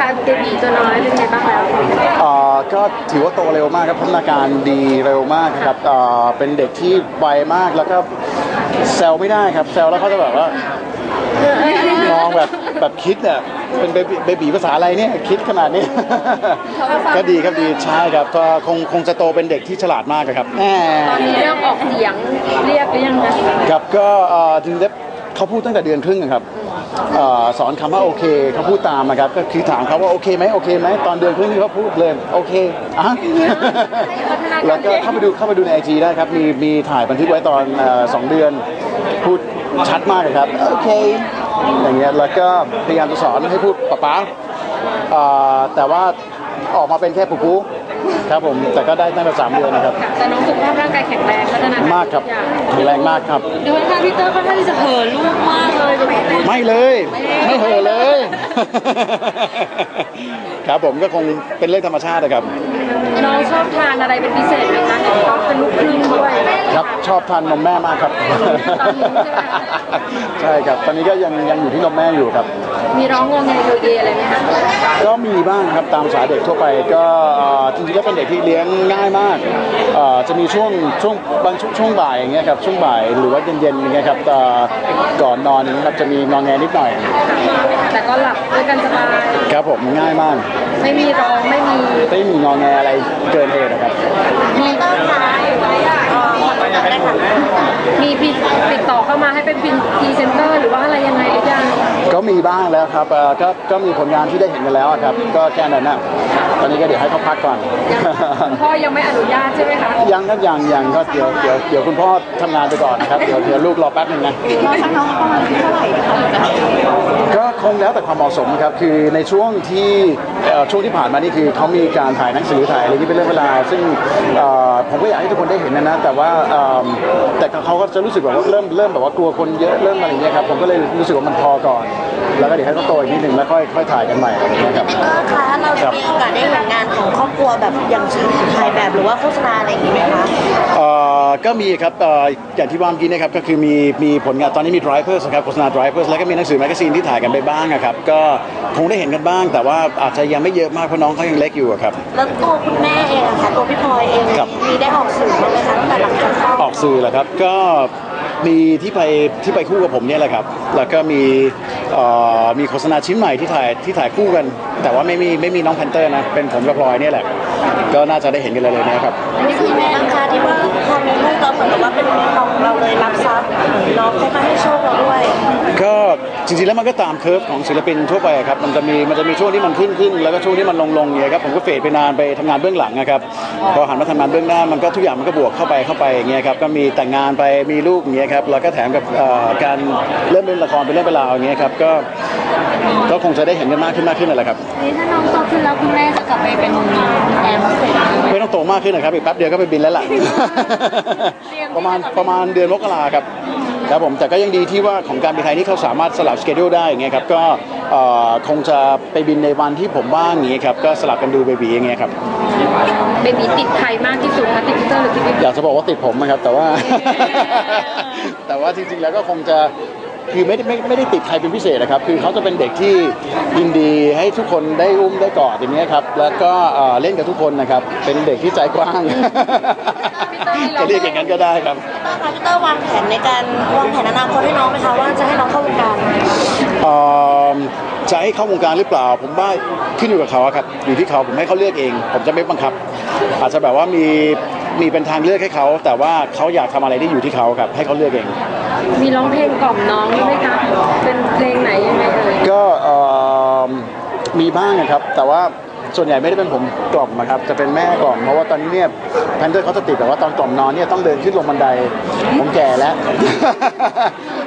คะเบบีตัวน้อยเป็นไงบ้างแล้วเอ่อก็ถือว่าโตเร็วมากครับพัฒนาการดีเร็วมากครับเอ่อเป็นเด็กที่ไวมากแล้วก็แซวไม่ได้ครับแซวแล้วเขาจะแบบว่า มองแบบแบบคิดเนี่ยเป็นเบบีเบบีภาษาอะไรเนี่ยคิดขนาดนี้ ก็ดีครับดีใช่ครับก็คงคงจะโตเป็นเด็กที่ฉลาดมากอะครับแหมตอนนี้เริ่มออกเสียงเรียกหรือยังคะ ครับก็เอ่อจริงๆเขาพูดตั้งแต่เดือนครึ่งอะครับ เอ่อสอนคำว่าโอเคเขาพูดตามนะครับ ก็คือถามเขาว่าโอเคไหมโอเคไหมตอนเดือนครึ่งนี่เขาพูดเลยโอเคอะแล้วก็เข้าไปดูเข้าไปดูในไอจีได้ครับ มีมีถ่ายบันทึกไว้ตอนเอ่อสองเดือน พูดชัดมากเลยครับ โอเค อย่างเงี้ยแล้วก็พยายามจะสอนให้พูดป๊าป๊าเอ่อแต่ว่าออกมาเป็นแค่ปุ๊ปุ๊ ครับผมแต่ก็ได้ตั้งแต่สามเดือนนะครับ แต่น้องสุขภาพร่างกายแข็งแรงพัฒนาการมากครับทุอย่งแข็งแรงมากครับดูว่าพี่เตอร์ค่อนข้างที่จะเหินลูกมากเลยไม่เลย ไม่เหอะเลย ครับผมก็คงเป็นเรื่องธรรมชาตินะครับ น้องชอบทานอะไรเป็นพิเศษไหมคะเห็นชอบเป็นลูกครึ่งด้วย ครับชอบทานนมแม่มากครับตอนนี้ใช่ไหมใช่ครับตอนนี้ก็ยังยังอยู่ที่นมแม่อยู่ครับ มีร้องงงแงโยเยอะไรไหมคะก็มีบ้างครับตามสายเด็กทั่วไปก็เอ่อจริงๆแล้วเป็นเด็กที่เลี้ยงง่ายมากเอ่อจะมีช่วงช่วงบางช่วงช่วงบ่ายอย่างเงี้ยครับช่วงบ่ายหรือว่าเย็นๆอย่างเงี้ยครับเอ่อก่อนนอนอย่างเงี้ยครับจะมีงอแงนิดหน่อย แต่ก็หลับด้วยกันสบาย ครับผมง่ายมากไม่มีร้องไม่มีไม่มีงอแงอะไรเกินเหตุนะครับ มีต้นคะ มีพี่ติดต่อเข้ามาให้เป็นพรีเซนเตอร์หรือว่าอะไรยังไงหรือยังก็มีบ้างแล้วครับเอ่อก็ก็มีผลงานที่ได้เห็นกันแล้วอะครับ ก็แค่นั้นนะ ตอนนี้ก็เดี๋ยวให้เขาพักก่อน คุณพ่อยังไม่อนุญาตใช่ไหมคะยังครับยังยังก็เดี๋ยวเดี๋ยวเดี๋ยวคุณพ่อทำงานไปก่อนนะครับเดี๋ยวเดี๋ยวลูกรอแป๊บหนึงนะน้องน้องประมาณเท่าไหร่คะก็คงแล้วแต่ความเหมาะสมครับคือในช่วงที่เอ่อช่วงที่ผ่านมานี่คือเขามีการถ่ายหนังสือถ่ายอะไรที่เป็นเรื่องเวลาวซึ่งเอ่อผมก็อยากให้ทุกคนได้เห็นนะนะแต่ว่าเอิ่มแต่เขาก็จะรู้สึกแบบว่าเริ่มเริ่มแบบว่ากลัวคนเยอะเริ่มอะไรอย่างเงี้ยครับผมก็เลยรู้สึกว่ามันพอก่อน แล้วก็เดี๋ยวให้เขาโตอีกนิดหนึ่งแล้วค่อยค่อยถ่ายกันใหม่อะไรอย่างเงี้ยครับเออคะเราจะมีโอกาสได้เห็นงาน ของครอบครัวแบบอย่างเช่นถ่ายแบบหรือว่าโฆษณาอะไรอย่างนี้ไหมคะเอ่อก็มีครับเอ่ออย่างที่ว่าเมื่อกี้นะครับก็คือมีมีผลงานตอนนี้มี drivers นะครับโฆษณา drivers แล้วก็มีหนังสือแมกกาซีนที่ถ่ายกันไปบ้างอะครับก็คงได้เห็นกันบ้าง แต่ว่าอาจจะยังไม่เยอะมากเพราะน้องเขายังเล็กอยู่อะครับ แล้วตัวคุณแม่เองอะคะตัวพี่พลอยเองครับ มีได้ออกสื่อบ้างไหมคะตั้งแต่หลังจากคลอดออกสื่อแหละครับก็มีที่ไปที่ไปคู่กับผมเนี่ยแหละครับแล้วก็มีเอ่อ มีโฆษณาชิ้นใหม่ที่ถ่ายที่ถ่ายคู่กัน แต่ว่าไม่มีไม่มีน้องแพนเตอร์นะ เป็นผมกับพลอยเนี่ยแหละ ก็น่าจะได้เห็นกันเลยนะครับอันนี้คือแม่นะคะที่ว่าพอมีลูกแล้วเหมือนกับว่าเป็นของเราเลยรับทรัพย์น้องเขามาใชคเราด้วยก็ จริงๆแล้วมันก็ตามเคอร์ฟของศิลปินทั่วไปอะครับมันจะมีมันจะมีช่วงที่มันขึ้นขึ้นแล้วก็ช่วงที่มันลงลงอย่างเงี้ยครับผมก็เฟดไปนานไปทำงานเบื้องหลังนะครับพอหันมาทำงานเบื้องหน้ามันก็ทุกอย่างมันก็บวกเข้าไปเข้าไปอย่างเงี้ยครับก็มีแต่งงานไปมีลูกอย่างเงี้ยครับแล้วก็แถมกับเอ่อการเริ่มเล่นละครเป็นเรื่องเป็นราวอย่างเงี้ยครับก็ก็คงจะได้เห็นกันมากขึ้นมากขึ้นนั่นแหละครับ นี่ถ้าน้องโตขึ้นแล้วคุณแม่จะกลับไปเป็นแอร์โฮสเตสไม่ต้องโตมากขึ้นนะครับ อีกแป๊บเดียวก็ไปบินแล้วล่ะประมาณประมาณเดือนมกราครับ ครับผมแต่ก็ยังดีที่ว่าของการบินไทยนี่เขาสามารถสลับสเกดูได้อย่างเงี้ยครับก็เอ่อคงจะไปบินในวันที่ผมว่างอย่างเงี้ยครับก็สลับกันดูเบบีอย่างเงี้ยครับเบบีติดใครมากที่สุดคะติดพีเตอร์หรือติดพี่อยากจะบอกว่าติดผมนะครับแต่ว่า แต่ว่าจริงๆแล้วก็คงจะคือไม่ได้ไม่ไม่ได้ติดใครเป็นพิเศษนะครับ คือเขาจะเป็นเด็กที่ยินดีให้ทุกคนได้อุ้มได้กอดอย่างเงี้ยครับ แล้วก็เอ่อเล่นกับทุกคนนะครับ เป็นเด็กที่ใจกว้าง จะเรียกอย่างนั้นก็ได้ครับพี่เตอร์คะพี่เตอร์วางแผนในการวางแผนอนาคตให้น้องไหมคะว่าจะให้น้องเข้าวงการเอ่อจะให้เข้าวงการหรือเปล่า ผมว่าขึ้นอยู่กับเขาอะครับ อยู่ที่เขาผมให้เขาเลือกเอง ผมจะไม่บังคับ อาจจะแบบว่ามีมีเป็นทางเลือกให้เขา แต่ว่าเขาอยากทำอะไรที่อยู่ที่เขาครับ ให้เขาเลือกเอง มีร้องเพลงกล่อมน้องด้วยไหมคะเป็นเพลงไหนยังไงเอ่ยก็เอ่อมีบ้างนะครับ แต่ว่า ส่วนใหญ่ไม่ได้เป็นผมกล่อมนะครับจะเป็นแม่กล่อมเพราะว่าตอนนี้เนี่ยแพนเทอร์เขาจะติดแต่ว่าตอนกล่อมนอนเนี่ยต้องเดินขึ้นลงบันไดผมแก่แล้ว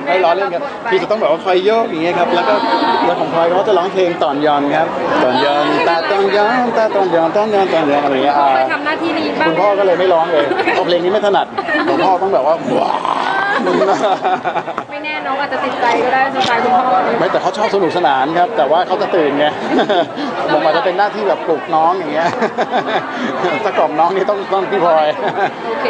ไม่ล้อเล่นครับพี่จะต้องแบบว่าคอยโยกอย่างเงี้ยครับแล้วก็แล้วของพลอยเขาจะร้องเพลงตอนยอนครับตอนยอนตาตอนยอนตาตอนยอนตอนยอนตอนยอนอะไรอย่างเงี้ยอ่าไปทำหน้าที่นี้บ้างคุณพ่อก็เลยไม่ร้องเลยเพราะเพลงนี้ไม่ถนัดคุณพ่อต้องแบบว่าว้าว ไม่แน่น้องอาจจะติดใจก็ได้สไตล์คุณพ่อไม่แต่เขาชอบสนุกสนานครับ แต่ว่าเขาจะตื่นไงผมอาจจะเป็นหน้าที่แบบปลุกน้องอย่างเงี้ยถ้ากล่อมน้องนี่ต้องต้องพี่พลอยโอเค